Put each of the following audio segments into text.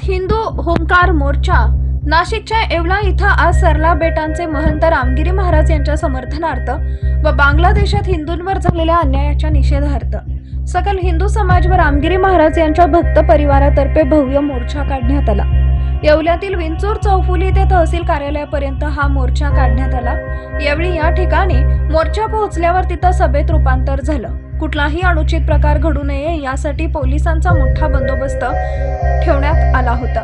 हिंदू होमकार मोर्चा. नाशिकच्या येवला इथं आज सरला बेटांचे महंत रामगिरी महाराज यांच्या समर्थनार्थ व बांगलादेशात हिंदूंवर झालेल्या अन्यायाच्या निषेधार्थ. सकल हिंदू समाज व रामगिरी महाराज यांच्या भक्त परिवारातर्फे भव्य मोर्चा काढण्यात आला. येवल्यातील विंचूर चौफुली ते तहसील कार्यालयापर्यंत हा मोर्चा काढण्यात आला. यावेळी या ठिकाणी मोर्चा पोहोचल्यावर तिथं सभेत रूपांतर झालं. कुठलाही अनुचित प्रकार घडू नये यासाठी पोलिसांचा मोठा बंदोबस्त ठेवण्यात आला होता.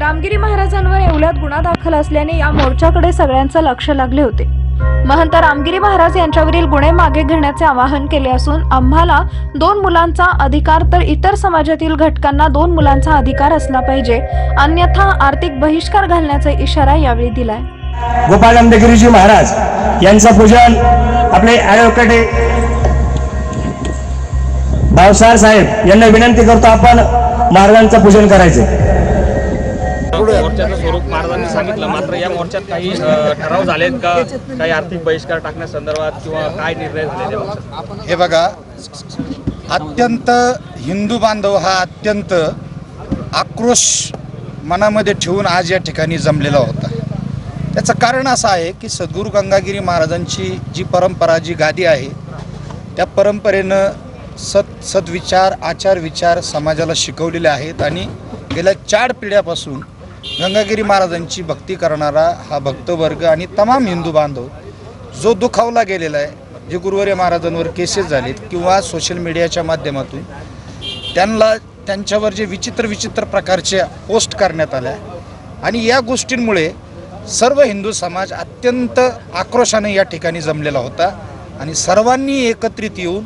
रामगिरी महाराजांवर येवल्यात गुन्हा दाखल असल्याने या मोर्चाकडे सगळ्यांचं लक्ष लागले होते. महंत रामगिरी महाराज यांच्यावरील गुन्हे मागे घेण्याचे आवाहन केले असून आम्हाला दोन मुलांचा अधिकार तर इतर समाजातील घटकांना दोन मुलांचा अधिकार असला पाहिजे अन्यथा आर्थिक बहिष्कार घालण्याचा इशारा यावेळी दिलाय. गोपाळनंदगिरीजी महाराज यांचं पूजन आपले ॲडव्होकेट भावसार साहेब यांना विनंती करतो आपण महाराजांचं पूजन करायचं. मोर्चाचं स्वरूप महाराजांनी सांगितलं. मात्र या मोर्चात काही ठराव झालेत का? काही आर्थिक बहिष्कार टाकण्यासंदर्भात किंवा काय निर्णय झाले? हे बघा अत्यंत हिंदू बांधव हा अत्यंत आक्रोश मनामध्ये ठेवून आज या ठिकाणी जमलेला होता. त्याचं कारण असं आहे की सद्गुरू गंगागिरी महाराजांची जी परंपरा जी गादी आहे त्या परंपरेनं सत सद्विचार आचार विचार समाजाला शिकवलेले आहेत आणि गेल्या चार पिढ्यापासून गंगागिरी महाराजांची भक्ती करणारा हा भक्तवर्ग आणि तमाम हिंदू बांधव जो दुखावला गेलेला आहे जे गुरुवारी महाराजांवर केसेस झालेत किंवा सोशल मीडियाच्या माध्यमातून त्यांना त्यांच्यावर जे विचित्र विचित्र प्रकारच्या पोस्ट करण्यात आल्या. आणि या गोष्टींमुळे सर्व हिंदू समाज अत्यंत आक्रोशाने या ठिकाणी जमलेला होता आणि सर्वांनी एकत्रित येऊन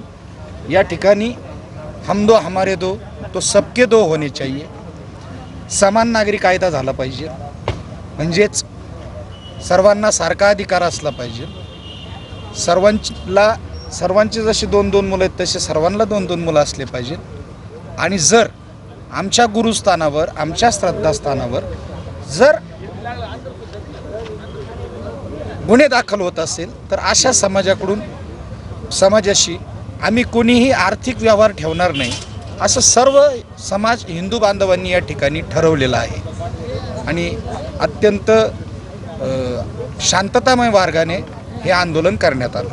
या ठिकाणी हम दो हमारे दो तो सबके दो होणे चाहिए। समान नागरी कायदा झाला पाहिजे। म्हणजेच सर्वांना सारखा अधिकार असला पाहिजे। सर्वांला सर्वांचे जसे दोन दोन मुलं आहेत तसे सर्वांना दोन दोन मुलं असले पाहिजेत आणि जर आमच्या गुरुस्थानावर आमच्या श्रद्धास्थानावर जर गुन्हे दाखल होत असेल तर अशा समाजाकडून समाजाशी आम्ही कोणीही आर्थिक व्यवहार ठेवणार नाही असं सर्व समाज हिंदू बांधवांनी या ठिकाणी ठरवलेलं आहे. आणि अत्यंत शांततामय मार्गाने हे आंदोलन करण्यात आलं.